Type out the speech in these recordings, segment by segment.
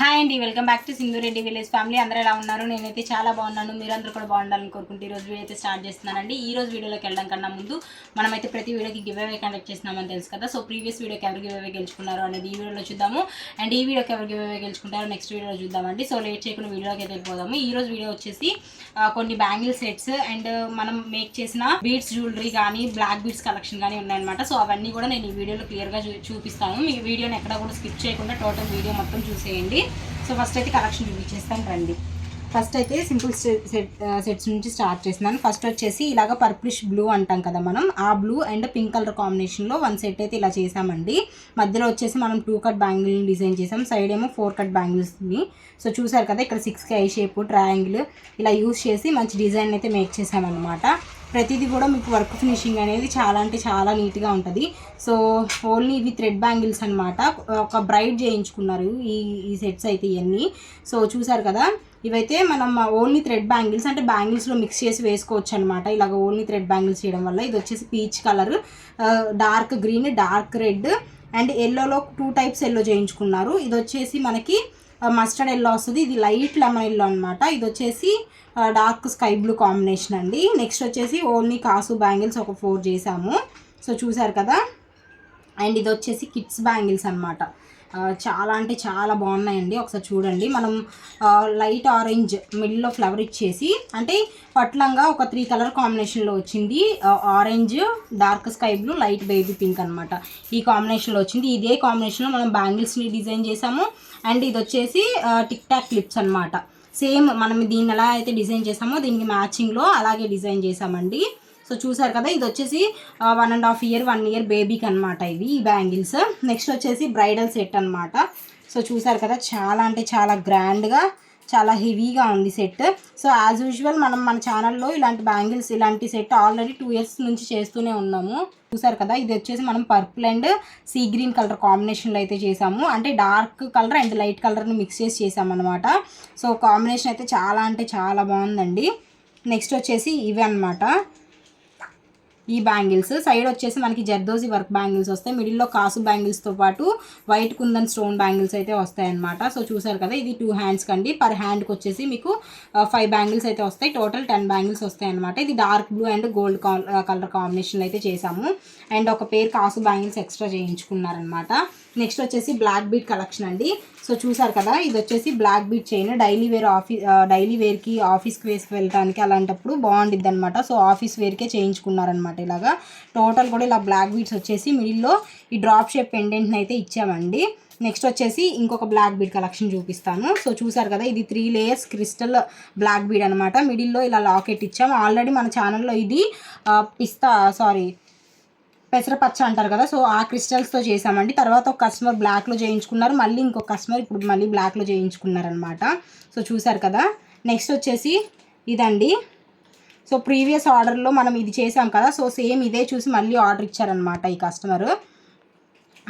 Hi అండి welcome back to Sindhureddy village family. అందరూ ఎలా ఉన్నారు? నేనైతే చాలా బాగున్నాను. మీరందరూ కూడా బాగుండాలని కోరుకుంటూ ఈ రోజు వీడియో అయితే స్టార్ట్ చేస్తున్నానండి. ఈ రోజు వీడియోలోకి వెళ్ళడం కన్నా ముందు మనమైతే ప్రతి వీడియోకి గివ్ అవే కండక్ట్ చేస్తున్నామని తెలుసు కదా. సో ప్రీవియస్ వీడియోకి ఎవరు గివ్ అవే గెలుచుకున్నారు అనేది ఈ వీడియోలో చూద్దాము. అండ్ ఈ వీడియోకి ఎవరు గివ్ అవే గెలుచుకుంటారో నెక్స్ట్ వీడియోలో చూద్దామండి. సో లేట్ చేయకుండా వీడియోకి అయితే వెళ్ళిపోదాము. ఈ రోజు వీడియో వచ్చేసి కొన్ని బ్యాంగిల్ సెట్స్ అండ్ మనం మేక్ చేసిన బీడ్స్ జ్యువెలరీ కానీ బ్లాక్ బీడ్స్ కలెక్షన్ కానీ ఉన్నాయన్నమాట. సో అవన్నీ కూడా నేను ఈ వీడియోలో క్లియర్గా చూ చూపిస్తాను. మీ వీడియోని ఎక్కడ కూడా స్కిప్ చేయకుండా టోటల్ వీడియో మొత్తం చూసేయండి. సో ఫస్ట్ అయితే కలెక్షన్ చూపించేస్తాను రండి. ఫస్ట్ అయితే సింపుల్ సెట్ సెట్స్ నుంచి స్టార్ట్ చేస్తున్నాను. ఫస్ట్ వచ్చేసి ఇలాగ పర్పులిష్ బ్లూ అంటాం కదా మనం. ఆ బ్లూ అండ్ పింక్ కలర్ కాంబినేషన్లో వన్ సెట్ అయితే ఇలా చేసామండి మధ్యలో వచ్చేసి మనం టూ కట్ బ్యాంగిల్ని డిజైన్ చేసాం సైడ్ ఏమో ఫోర్ కట్ బ్యాంగిల్స్ని సో చూసారు కదా ఇక్కడ సిక్స్కి ఐ షేప్ ట్రయాంగిల్ ఇలా యూస్ చేసి మంచి డిజైన్ అయితే మేక్ చేసామన్నమాట ప్రతిదీ కూడా మీకు వర్క్ ఫినిషింగ్ అనేది చాలా అంటే చాలా నీట్గా ఉంటుంది. సో ఓన్లీ ఇవి థ్రెడ్ బ్యాంగిల్స్ అనమాట ఒక బ్రైడ్ చేయించుకున్నారు ఈ ఈ సెట్స్ అయితే ఇవన్నీ సో చూసారు కదా? ఇవైతే మనం ఓన్లీ థ్రెడ్ బ్యాంగిల్స్ అంటే బ్యాంగిల్స్లో మిక్స్ చేసి వేసుకోవచ్చు అనమాట ఇలాగ ఓన్లీ థ్రెడ్ బ్యాంగిల్స్ చేయడం వల్ల ఇది వచ్చేసి peach colour dark green dark red and ఎల్లోలో two types yellow చేయించుకున్నారు. ఇది వచ్చేసి మనకి మస్టర్డ్ ఎల్లో వస్తుంది. ఇది లైట్ లెమన్ ఎల్లో అనమాట ఇది వచ్చేసి డార్క్ స్కై బ్లూ కాంబినేషన్ అండి. నెక్స్ట్ వచ్చేసి ఓన్లీ కాసు బ్యాంగిల్స్ ఒక ఫోర్ చేసాము. సో చూసారు కదా? అండ్ ఇది వచ్చేసి కిడ్స్ బ్యాంగిల్స్ అనమాట చాలా అంటే చాలా బాగున్నాయండి. ఒకసారి చూడండి. మనం లైట్ ఆరెంజ్ మిడిల్లో ఫ్లవర్ ఇచ్చేసి అంటే పట్లంగా ఒక త్రీ కలర్ కాంబినేషన్లో వచ్చింది. Orange dark sky blue light baby pink అనమాట ఈ కాంబినేషన్లో వచ్చింది. ఇదే కాంబినేషన్లో మనం బ్యాంగిల్స్ని డిజైన్ చేసాము అండ్ ఇది వచ్చేసి టిక్ టాక్ క్లిప్స్ అనమాట సేమ్ మనం దీన్ని ఎలా అయితే డిజైన్ చేసామో దీనికి మ్యాచింగ్లో అలాగే డిజైన్ చేసామండి సో చూసారు కదా ఇది వచ్చేసి one and half year one year బేబీకి అనమాట ఇవి ఈ బ్యాంగిల్స్. నెక్స్ట్ వచ్చేసి బ్రైడల్ సెట్ అనమాట సో చూసారు కదా చాలా అంటే చాలా గ్రాండ్గా చాలా హెవీగా ఉంది సెట్ సో యాజ్ యూజువల్ మనం మన ఛానల్లో ఇలాంటి బ్యాంగిల్స్ ఇలాంటి సెట్ ఆల్రెడీ టూ ఇయర్స్ నుంచి చేస్తూనే ఉన్నాము. చూసారు కదా ఇది వచ్చేసి మనం purple and sea green colour కాంబినేషన్లో అయితే చేసాము. అంటే డార్క్ కలర్ అండ్ లైట్ కలర్ని మిక్స్ చేసి చేసామన్నమాట. సో కాంబినేషన్ అయితే చాలా అంటే చాలా బాగుందండి. నెక్స్ట్ వచ్చేసి ఇవి అనమాట ఈ బ్యాంగిల్స్. సైడ్ వచ్చేసి మనకి జర్దోజీ వర్క్ బ్యాంగిల్స్ వస్తాయి. మిడిల్లో కాసు బ్యాంగిల్స్తో పాటు వైట్ కుందన్ స్టోన్ బ్యాంగిల్స్ అయితే వస్తాయి అనమాట సో చూసారు కదా ఇది టూ హ్యాండ్స్ కండి పర్ హ్యాండ్కి వచ్చేసి మీకు ఫైవ్ బ్యాంగిల్స్ అయితే వస్తాయి. టోటల్ టెన్ బ్యాంగిల్స్ వస్తాయి అనమాట ఇది dark blue and gold colour combination అయితే చేసాము అండ్ ఒక పేర్ కాసు బ్యాంగిల్స్ ఎక్స్ట్రా చేయించుకున్నారనమాట నెక్స్ట్ వచ్చేసి బ్లాక్ బీట్ కలెక్షన్ అండి. సో చూసారు కదా ఇది వచ్చేసి black bead chain. Daily wear office daily వేర్కి ఆఫీస్కి వేసుకు వెళ్ళడానికి అలాంటప్పుడు బాగుండిద్ది అనమాట సో ఆఫీస్ వేర్కే చేయించుకున్నారనమాట ఇలాగా. టోటల్ కూడా ఇలా బ్లాక్ బీట్స్ వచ్చేసి మిడిల్లో ఈ డ్రాప్ షేప్ పెండెంట్ని అయితే ఇచ్చామండి. నెక్స్ట్ వచ్చేసి ఇంకొక బ్లాక్ బీడ్ కలెక్షన్ చూపిస్తాను. సో చూసారు కదా ఇది three layers crystal black bead అనమాట మిడిల్లో ఇలా లాకెట్ ఇచ్చాము ఆల్రెడీ మన ఛానల్లో ఇది పిస్తా సారీ పెసరపచ్చ అంటారు కదా సో ఆ క్రిస్టల్స్తో చేసామండి తర్వాత ఒక కస్టమర్ బ్లాక్లో చేయించుకున్నారు. మళ్ళీ ఇంకొక కస్టమర్ ఇప్పుడు మళ్ళీ బ్లాక్లో చేయించుకున్నారనమాట. సో చూసారు కదా నెక్స్ట్ వచ్చేసి ఇదండి. సో ప్రీవియస్ ఆర్డర్లో మనం ఇది చేసాం కదా సో సేమ్ ఇదే చూసి మళ్ళీ ఆర్డర్ ఇచ్చారనమాట ఈ కస్టమర్.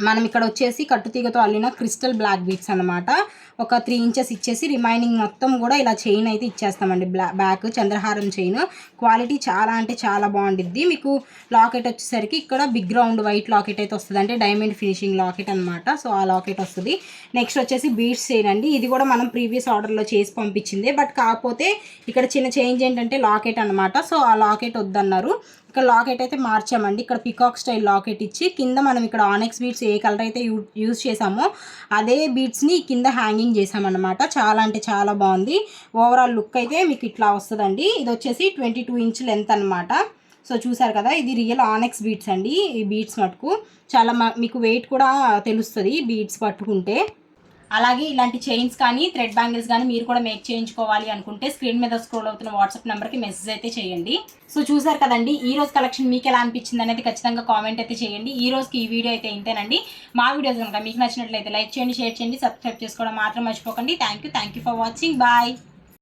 మనం ఇక్కడ వచ్చేసి కట్టుతీగతో అల్లిన క్రిస్టల్ బ్లాక్ బీట్స్ అనమాట ఒక త్రీ ఇంచెస్ ఇచ్చేసి రిమైనింగ్ మొత్తం కూడా ఇలా చైన్ అయితే ఇచ్చేస్తామండి. బ్లా బ్యాక్ చంద్రహారం చైన్. క్వాలిటీ చాలా అంటే చాలా బాగుండిద్ది. మీకు లాకెట్ వచ్చేసరికి ఇక్కడ బిగ్ రౌండ్ వైట్ లాకెట్ అయితే వస్తుంది అంటే డైమండ్ ఫినిషింగ్ లాకెట్ అనమాట సో ఆ లాకెట్ వస్తుంది. నెక్స్ట్ వచ్చేసి బీట్స్ చైన్ అండి. ఇది కూడా మనం ప్రీవియస్ ఆర్డర్లో చేసి పంపించింది. బట్ కాకపోతే ఇక్కడ చిన్న చేంజ్ ఏంటంటే లాకెట్ అనమాట సో ఆ లాకెట్ వద్దన్నారు. ఇక్కడ లాకెట్ అయితే మార్చామండి. ఇక్కడ పికాక్ స్టైల్ లాకెట్ ఇచ్చి కింద మనం ఇక్కడ ఆనెక్స్ బీడ్స్ ఏ కలర్ అయితే యూ యూజ్ చేసామో అదే బీడ్స్ని కింద హ్యాంగింగ్ చేసామన్నమాట చాలా అంటే చాలా బాగుంది. ఓవరాల్ లుక్ అయితే మీకు ఇట్లా వస్తుందండి. ఇది వచ్చేసి ట్వంటీ టూ ఇంచ్ లెంత్ అనమాట సో చూసారు కదా ఇది రియల్ ఆనెక్స్ బీడ్స్ అండి. ఈ బీడ్స్ మటుకు. చాలా మ- మీకు వెయిట్ కూడా తెలుస్తుంది బీడ్స్ పట్టుకుంటే. అలాగే ఇలాంటి చైన్స్ కానీ థ్రెడ్ బ్యాంగిల్స్ కానీ మీరు కూడా మేక్ చేయించుకోవాలి అనుకుంటే స్క్రీన్ మీద స్క్రోల్ అవుతున్న వాట్సాప్ నెంబర్కి మెసేజ్ అయితే చేయండి. సో చూసారు కదండి ఈ రోజు కలెక్షన్ మీకు ఎలా అనిపించింది అనేది ఖచ్చితంగా కామెంట్ అయితే చేయండి. ఈ రోజుకి ఈ వీడియో అయితే ఇంతేనండి. మా వీడియోస్ కనుక మీకు నచ్చినట్లయితే లైక్ చేయండి షేర్ చేయండి సబ్స్క్రైబ్ చేసుకోవడం మాత్రం మర్చిపోకండి. Thank you thank you for watching bye